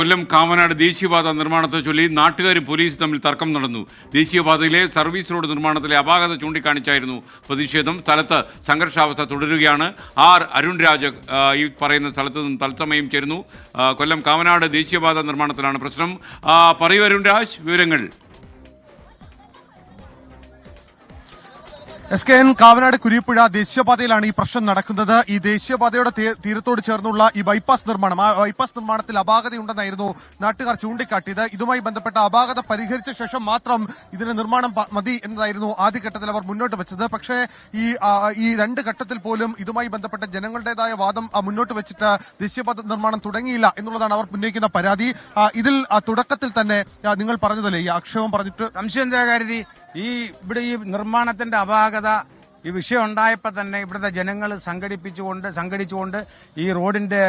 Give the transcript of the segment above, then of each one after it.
കൊല്ലം കാവനാട് ദേശീയപാത നിർമ്മാണത്തെ ചൊല്ലി നാട്ടുകാരും പോലീസും തമ്മിൽ തർക്കം നടന്നു. ദേശീയപാതയിലെ സർവീസ് റോഡ് നിർമ്മാണത്തിലെ അപാകത ചൂണ്ടിക്കാണിച്ചായിരുന്നു പ്രതിഷേധം. സ്ഥലത്ത് സംഘർഷാവസ്ഥ തുടരുകയാണ്. ആർ അരുൺ രാജ് ഈ പറയുന്ന സ്ഥലത്ത് നിന്നും തത്സമയം ചേരുന്നു. കൊല്ലം കാവനാട് ദേശീയപാത നിർമ്മാണത്തിലാണ് പ്രശ്നം. പറയൂ അരുൺ രാജ് വിവരങ്ങൾ. S K N Kavanad Kurippuzha ദേശീയപാതയിലാണ് ഈ പ്രശ്നം നടക്കുന്നത്. ഈ ദേശീയപാതയുടെ തീരത്തോട് ചേർന്നുള്ള ഈ ബൈപ്പാസ് നിർമ്മാണം ആ ബൈപ്പാസ് നിർമ്മാണത്തിൽ അപാകതയുണ്ടെന്നായിരുന്നു നാട്ടുകാർ ചൂണ്ടിക്കാട്ടിയത്. ഇതുമായി ബന്ധപ്പെട്ട അപാകത പരിഹരിച്ച ശേഷം മാത്രം ഇതിന് നിർമ്മാണം മതി എന്നതായിരുന്നു ആദ്യഘട്ടത്തിൽ അവർ മുന്നോട്ട് വെച്ചത്. പക്ഷേ ഈ ഈ രണ്ട് ഘട്ടത്തിൽ പോലും ഇതുമായി ബന്ധപ്പെട്ട ജനങ്ങളുടേതായ വാദം മുന്നോട്ട് വെച്ചിട്ട് ദേശീയപാത നിർമ്മാണം തുടങ്ങിയില്ല എന്നുള്ളതാണ് അവർ ഉന്നയിക്കുന്ന പരാതി. ഇതിൽ തുടക്കത്തിൽ തന്നെ നിങ്ങൾ പറഞ്ഞതല്ലേ ഈ ആക്ഷേപം പറഞ്ഞിട്ട്? സംശയം എന്താ ഈ ഇവിടെ ഈ നിർമ്മാണത്തിന്റെ അപാകത ഈ വിഷയം ഉണ്ടായപ്പോൾ തന്നെ ഇവിടുത്തെ ജനങ്ങൾ സംഘടിപ്പിച്ചുകൊണ്ട് സംഘടിച്ചുകൊണ്ട് ഈ റോഡിന്റെ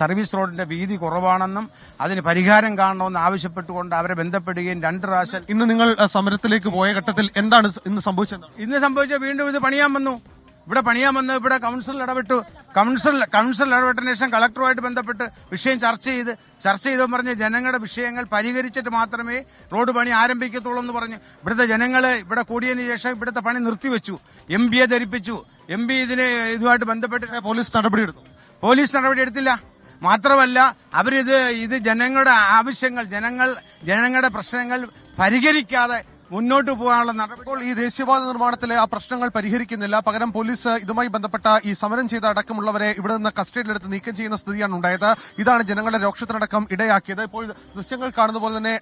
സർവീസ് റോഡിന്റെ വീതി കുറവാണെന്നും അതിന് പരിഹാരം കാണണമെന്ന് ആവശ്യപ്പെട്ടുകൊണ്ട് അവരെ ബന്ധപ്പെടുകയും രണ്ട് പ്രാവശ്യം ഇന്ന് നിങ്ങൾ സമരത്തിലേക്ക് പോയ ഘട്ടത്തിൽ എന്താണ് ഇന്ന് സംഭവിച്ചത്? ഇന്ന് സംഭവിച്ച വീണ്ടും ഇത് പണിയാൻ വന്നു. ഇവിടെ പണിയാൻ വന്ന് ഇവിടെ കൗൺസിൽ ഇടപെട്ടു. കൗൺസിൽ കൗൺസിൽ ഇടപെട്ടതിന് ശേഷം കളക്ടറുമായിട്ട് ബന്ധപ്പെട്ട് വിഷയം ചർച്ച ചെയ്ത് ചർച്ച ചെയ്തെന്ന് പറഞ്ഞ് ജനങ്ങളുടെ വിഷയങ്ങൾ പരിഹരിച്ചിട്ട് മാത്രമേ റോഡ് പണി ആരംഭിക്കത്തുള്ളൂ എന്ന് പറഞ്ഞു ഇവിടുത്തെ ജനങ്ങൾ ഇവിടെ കൂടിയതിന് ശേഷം ഇവിടുത്തെ പണി നിർത്തിവെച്ചു. എം പിയെ ധരിപ്പിച്ചു. എം പി ഇതിന് ഇതുമായിട്ട് ബന്ധപ്പെട്ട് പോലീസ് നടപടിയെടുത്തു പോലീസ് നടപടി എടുത്തില്ല. മാത്രമല്ല അവരിത് ഇത് ജനങ്ങളുടെ ആവശ്യങ്ങൾ ജനങ്ങൾ ജനങ്ങളുടെ പ്രശ്നങ്ങൾ പരിഹരിക്കാതെ മുന്നോട്ട് പോകാനുള്ള നടപടി. ഇപ്പോൾ ഈ ദേശീയപാത നിർമ്മാണത്തിലെ ആ പ്രശ്നങ്ങൾ പരിഹരിക്കുന്നില്ല. പകരം പോലീസ് ഇതുമായി ബന്ധപ്പെട്ട ഈ സമരം ചെയ്ത അടക്കമുള്ളവരെ ഇവിടെ നിന്ന് കസ്റ്റഡിയിലെടുത്ത് നീക്കം ചെയ്യുന്ന സ്ഥിതിയാണ് ഉണ്ടായത്. ഇതാണ് ജനങ്ങളുടെ രോക്ഷത്തിനടക്കം ഇടയാക്കിയത്. ഇപ്പോൾ ദൃശ്യങ്ങൾ കാണുന്ന പോലെ തന്നെ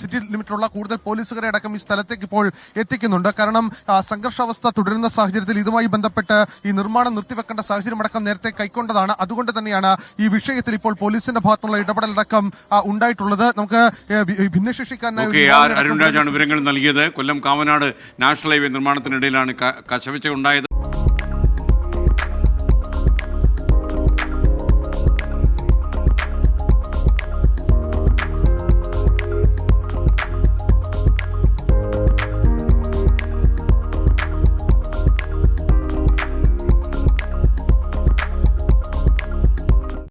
സിറ്റി ലിമിറ്റിലുള്ള കൂടുതൽ പോലീസുകാരെ അടക്കം ഈ സ്ഥലത്തേക്ക് ഇപ്പോൾ എത്തിക്കുന്നുണ്ട്. കാരണം സംഘർഷാവസ്ഥ തുടരുന്ന സാഹചര്യത്തിൽ ഇതുമായി ബന്ധപ്പെട്ട് ഈ നിർമ്മാണം നിർത്തിവെക്കേണ്ട സാഹചര്യം അടക്കം നേരത്തെ കൈക്കൊണ്ടതാണ്. അതുകൊണ്ട് തന്നെയാണ് ഈ വിഷയത്തിൽ ഇപ്പോൾ പോലീസിന്റെ ഭാഗത്തുള്ള ഇടപെടലടക്കം ഉണ്ടായിട്ടുള്ളത്. നമുക്ക് ഭിന്നശേഷിക്കാരനായ നൽകിയത് കൊല്ലം കാവനാട് നാഷണൽ ഹൈവേ നിർമ്മാണത്തിനിടയിലാണ് കശവിച്ച ഉണ്ടായത്.